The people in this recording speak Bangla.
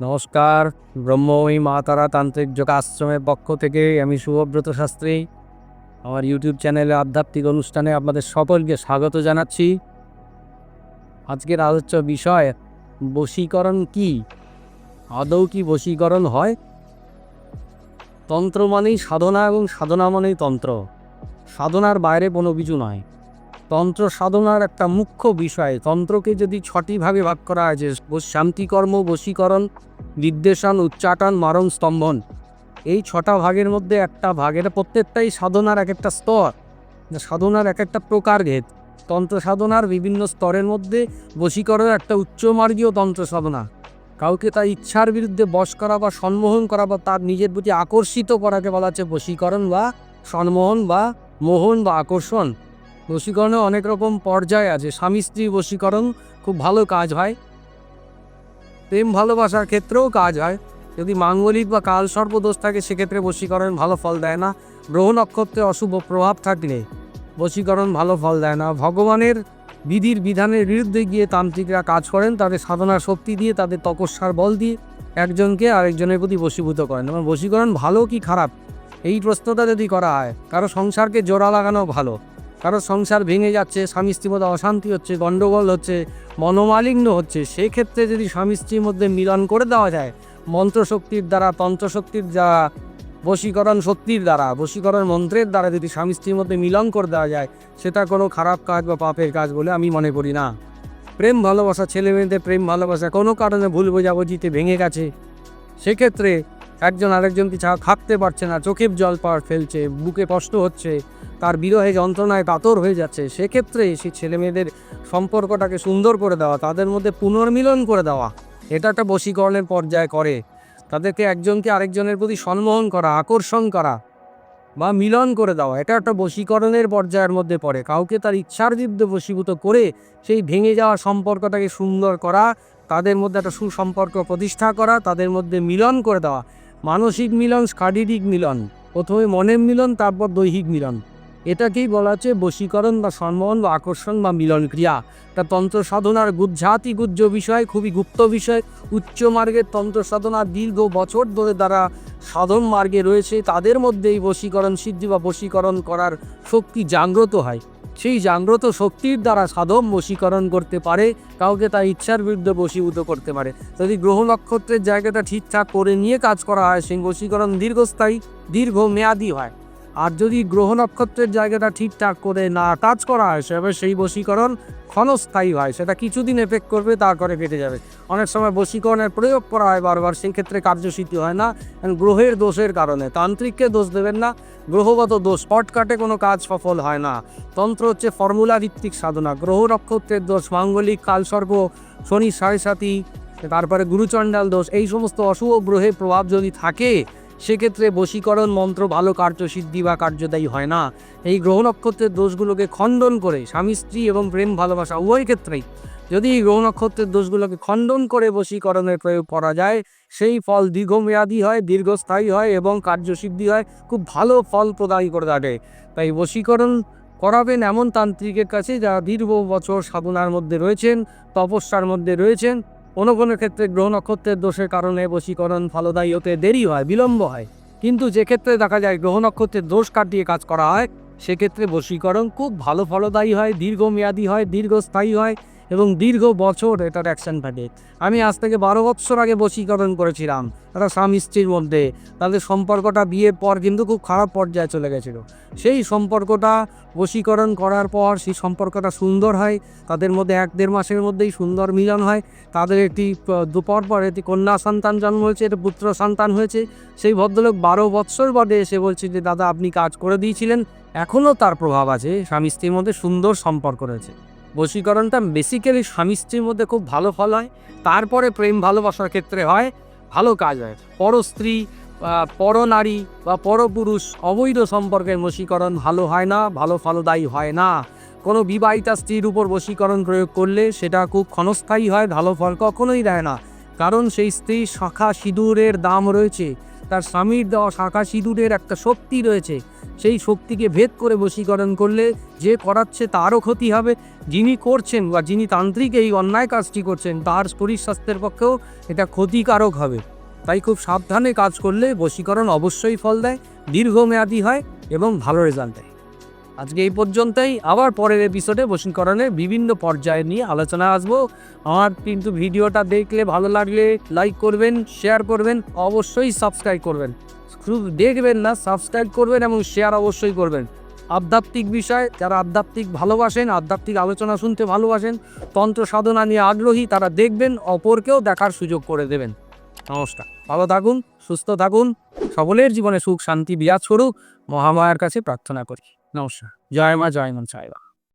নমস্কার ব্রহ্মময়ী মা তারা তান্ত্রিক যোগ আশ্রমের পক্ষ থেকে আমি শুভব্রত শাস্ত্রী। আমার ইউটিউব চ্যানেলে আধ্যাত্মিক অনুষ্ঠানে আপনাদের সকলকে স্বাগত জানাচ্ছি। আজকের আলোচ্য বিষয়, বশীকরণ কি? আদৌ কি বশীকরণ হয়? তন্ত্র মানেই সাধনা এবং সাধনা মানেই তন্ত্র। সাধনার বাইরে কোনো কিছু নয়। তন্ত্র সাধনার একটা মুখ্য বিষয়। তন্ত্রকে যদি ছটি ভাগে ভাগ করা হয়, যে শান্তিকর্ম, বশীকরণ, নির্দেশন, উচ্চাটন, মারণ, স্তম্ভন। এই ছটা ভাগের মধ্যে একটা ভাগ, এটা প্রত্যেকটাই সাধনার এক একটা স্তর। সাধনার এক একটা প্রকারভেদ তন্ত্র সাধনার বিভিন্ন স্তরের মধ্যে বশীকরণ একটা উচ্চমার্গীয় তন্ত্র সাধনা। কাউকে তার ইচ্ছার বিরুদ্ধে বশ করা বা সম্মোহন করা বা তার নিজের প্রতি আকর্ষিত করাকে বলা হচ্ছে বশীকরণ বা সম্মোহন বা মোহন বা আকর্ষণ। বশীকরণে অনেক রকম পর্যায় আছে। স্বামী স্ত্রী বশীকরণ খুব ভালো কাজ হয়। প্রেম ভালোবাসার ক্ষেত্রেও কাজ হয়। যদি মাঙ্গলিক বা কাল সর্পদোষ থাকে, সেক্ষেত্রে বশীকরণ ভালো ফল দেয় না। গ্রহ নক্ষত্রে অশুভ প্রভাব থাকলে বশীকরণ ভালো ফল দেয় না। ভগবানের বিধির বিধানের বিরুদ্ধে গিয়ে তান্ত্রিকরা কাজ করেন, তাদের সাধনা শক্তি দিয়ে, তাদের তপস্যার বল দিয়ে একজনকে আরেকজনের প্রতি বশীভূত করেন। এবং বশীকরণ ভালো কি খারাপ? এই প্রশ্নটা যদি করা হয়, কারও সংসারকে জোড়া লাগানো ভালো। কারও সংসার ভেঙে যাচ্ছে, স্বামী স্ত্রীর মধ্যে অশান্তি হচ্ছে, গণ্ডগোল হচ্ছে, মনোমালিন্য হচ্ছে। সেক্ষেত্রে যদি স্বামী স্ত্রীর মধ্যে মিলন করে দেওয়া যায়, মন্ত্রশক্তির দ্বারা, তন্ত্রশক্তির দ্বারা বশীকরণ শক্তির দ্বারা, বশীকরণ মন্ত্রের দ্বারা যদি স্বামী স্ত্রীর মধ্যে মিলন করে দেওয়া যায়, সেটা কোনো খারাপ কাজ বা পাপের কাজ বলে আমি মনে করি না। প্রেম ভালোবাসা, ছেলে মেয়েদের প্রেম ভালোবাসা কোনো কারণে ভুল বোঝাবুঝিতে ভেঙে গেছে। সেক্ষেত্রে একজন আরেকজনকে ছাড়া থাকতে পারছে না, চোখের জল পার ফেলছে, বুকে কষ্ট হচ্ছে তার বিরহে যন্ত্রণায় কাতর হয়ে যাচ্ছে। সেক্ষেত্রে সেই ছেলে মেয়েদের সম্পর্কটাকে সুন্দর করে দেওয়া, তাদের মধ্যে পুনর্মিলন করে দেওয়া, এটা একটা বশীকরণের পর্যায়ে করে। তাদেরকে একজনকে আরেকজনের প্রতি সম্মোহন করা, আকর্ষণ করা বা মিলন করে দেওয়া, এটা একটা বশীকরণের পর্যায়ের মধ্যে পড়ে। কাউকে তার ইচ্ছার বিরুদ্ধে বশীভূত করে সেই ভেঙে যাওয়া সম্পর্কটাকে সুন্দর করা, তাদের মধ্যে একটা সুসম্পর্ক প্রতিষ্ঠা করা, তাদের মধ্যে মিলন করে দেওয়া। মানসিক মিলন, শারীরিক মিলন, প্রথমে মনের মিলন, তারপর দৈহিক মিলন। এটাকেই বলা হচ্ছে বশীকরণ বা সম্মোহন বা আকর্ষণ বা মিলন ক্রিয়া তা তন্ত্র সাধনার গুজ্জাতি গুজ্জ বিষয়, খুবই গুপ্ত বিষয়। উচ্চ মার্গের তন্ত্র সাধনা দীর্ঘ বছর ধরে তারা সাধন মার্গে রয়েছে, তাদের মধ্যে এই বশীকরণ সিদ্ধি বা বশীকরণ করার শক্তি জাগ্রত হয়। সেই জাগ্রত শক্তির দ্বারা সাধন বশীকরণ করতে পারে, কাউকে তার ইচ্ছার বিরুদ্ধে বশীভূত করতে পারে। যদি গ্রহ নক্ষত্রের জায়গাটা ঠিকঠাক করে নিয়ে কাজ করা হয়, সেই বশীকরণ দীর্ঘস্থায়ী দীর্ঘ মেয়াদি হয়। আর যদি গ্রহ নক্ষত্রের জায়গাটা ঠিকঠাক করে না কাজ করা হয় সেভাবে সেই বশীকরণ ক্ষণস্থায়ী হয়। সেটা কিছুদিন এফেক্ট করবে, তারপরে কেটে যাবে। অনেক সময় বশীকরণের প্রয়োগ করা হয় বারবার, সেই ক্ষেত্রে কার্যসিদ্ধি হয় না। গ্রহের দোষের কারণে, তান্ত্রিককে দোষ দেবেন না। গ্রহগত দোষ, শর্টকাটে কোনো কাজ সফল হয় না। তন্ত্র হচ্ছে ফর্মুলা ভিত্তিক সাধনা। গ্রহ নক্ষত্রের দোষ, মাঙ্গলিক কালসর্প শনি সাড়ে সাথী তারপরে গুরুচণ্ডাল দোষ, এই সমস্ত অশুভ গ্রহের প্রভাব যদি থাকে সেক্ষেত্রে বশীকরণ মন্ত্র ভালো কার্যসিদ্ধি বা কার্যদায়ী হয় না। এই গ্রহ নক্ষত্রের দোষগুলোকে খণ্ডন করে স্বামী, স্ত্রী এবং প্রেম, ভালোবাসা উভয় ক্ষেত্রেই যদি এই গ্রহ নক্ষত্রের দোষগুলোকে খণ্ডন করে বশীকরণের প্রয়োগ করা যায়, সেই ফল দীর্ঘমেয়াদী হয়, দীর্ঘস্থায়ী হয় এবং কার্যসিদ্ধি হয়, খুব ভালো ফল প্রদান করে থাকে। তাই বশীকরণ করাবেন এমন তান্ত্রিকের কাছে যারা দীর্ঘ বছর সাধনার মধ্যে রয়েছেন, তপস্যার মধ্যে রয়েছেন কোনো কোনো ক্ষেত্রে গ্রহ নক্ষত্রের দোষের কারণে বশীকরণ ফলদায়ী হতে দেরি হয়, বিলম্ব হয়। কিন্তু যে ক্ষেত্রে দেখা যায় গ্রহ নক্ষত্রের দোষ কাটিয়ে কাজ করা হয়, সেক্ষেত্রে বশীকরণ খুব ভালো ফলদায়ী হয়, দীর্ঘমেয়াদী হয়, দীর্ঘস্থায়ী হয়। এবং দীর্ঘ বছর এটার অ্যাকশন থাকে। আমি আজ থেকে বারো বছর আগে বশীকরণ করেছিলাম। তারা স্বামী স্ত্রীর মধ্যে। তাদের সম্পর্কটা বিয়ের পর কিন্তু খুব খারাপ পর্যায়ে চলে গেছিল। সেই সম্পর্কটা বশীকরণ করার পর সেই সম্পর্কটা সুন্দর হয়। তাদের মধ্যে এক দেড় মাসের মধ্যেই সুন্দর মিলন হয়। তাদের একটি দুপর পর একটি কন্যা সন্তান জন্ম হয়েছে, একটা পুত্র সন্তান হয়েছে। সেই ভদ্রলোক বারো বৎসর বাদে এসে বলছে যে, দাদা, আপনি কাজ করে দিয়েছিলেন। এখনও তার প্রভাব আছে। স্বামী স্ত্রীর মধ্যে সুন্দর সম্পর্ক রয়েছে। বশীকরণটা বেসিক্যালি স্বামী স্ত্রীর মধ্যে খুব ভালো ফল হয়, তারপরে প্রেম ভালোবাসার ক্ষেত্রে হয় ভালো কাজ হয়। পর স্ত্রী পরনারী বা পরপুরুষ অবৈধ সম্পর্কের বশীকরণ ভালো হয় না, ভালো ফলদায়ী হয় না। কোনো বিবাহিতা স্ত্রীর উপর বশীকরণ প্রয়োগ করলে সেটা খুব ক্ষণস্থায়ী হয়, ভালো ফল কখনোই দেয় না। কারণ সেই স্ত্রীর শাখা সিঁদুরের দাম রয়েছে, তার স্বামীর দেওয়া শাখা সিঁদুরের একটা শক্তি রয়েছে। সেই শক্তিকে ভেদ করে বশীকরণ করলে যে করাচ্ছে তারও ক্ষতি হবে। যিনি করছেন বা যিনি তান্ত্রিক এই অন্যায় কাজটি করছেন, তার শরীর স্বাস্থ্যের পক্ষেও এটা ক্ষতিকারক হবে। তাই খুব সাবধানে কাজ করলে বশীকরণ অবশ্যই ফল দেয়, দীর্ঘমেয়াদী হয় এবং ভালো রেজাল্ট দেয়। আজকে এই পর্যন্তই। আবার পরের এপিসোডে বশীকরণের বিভিন্ন পর্যায়ে নিয়ে আলোচনা আসব। আমার কিন্তু ভিডিওটা দেখলে ভালো লাগলে লাইক করবেন শেয়ার করবেন, অবশ্যই সাবস্ক্রাইব করবেন। শুধু দেখবেন না সাবস্ক্রাইব করবেন এবং শেয়ার অবশ্যই করবেন। আধ্যাত্মিক বিষয়, যারা আধ্যাত্মিক ভালোবাসেন, আধ্যাত্মিক আলোচনা শুনতে ভালোবাসেন, তন্ত্র সাধনা নিয়ে আগ্রহী, তারা দেখবেন, অপরকেও দেখার সুযোগ করে দেবেন। নমস্কার। ভালো থাকুন, সুস্থ থাকুন, সকলের জীবনে সুখ, শান্তি, বিরাজ করুক। মহামায়ার কাছে প্রার্থনা করি। নমস্কার। জয় মা, জয় মন সাইবা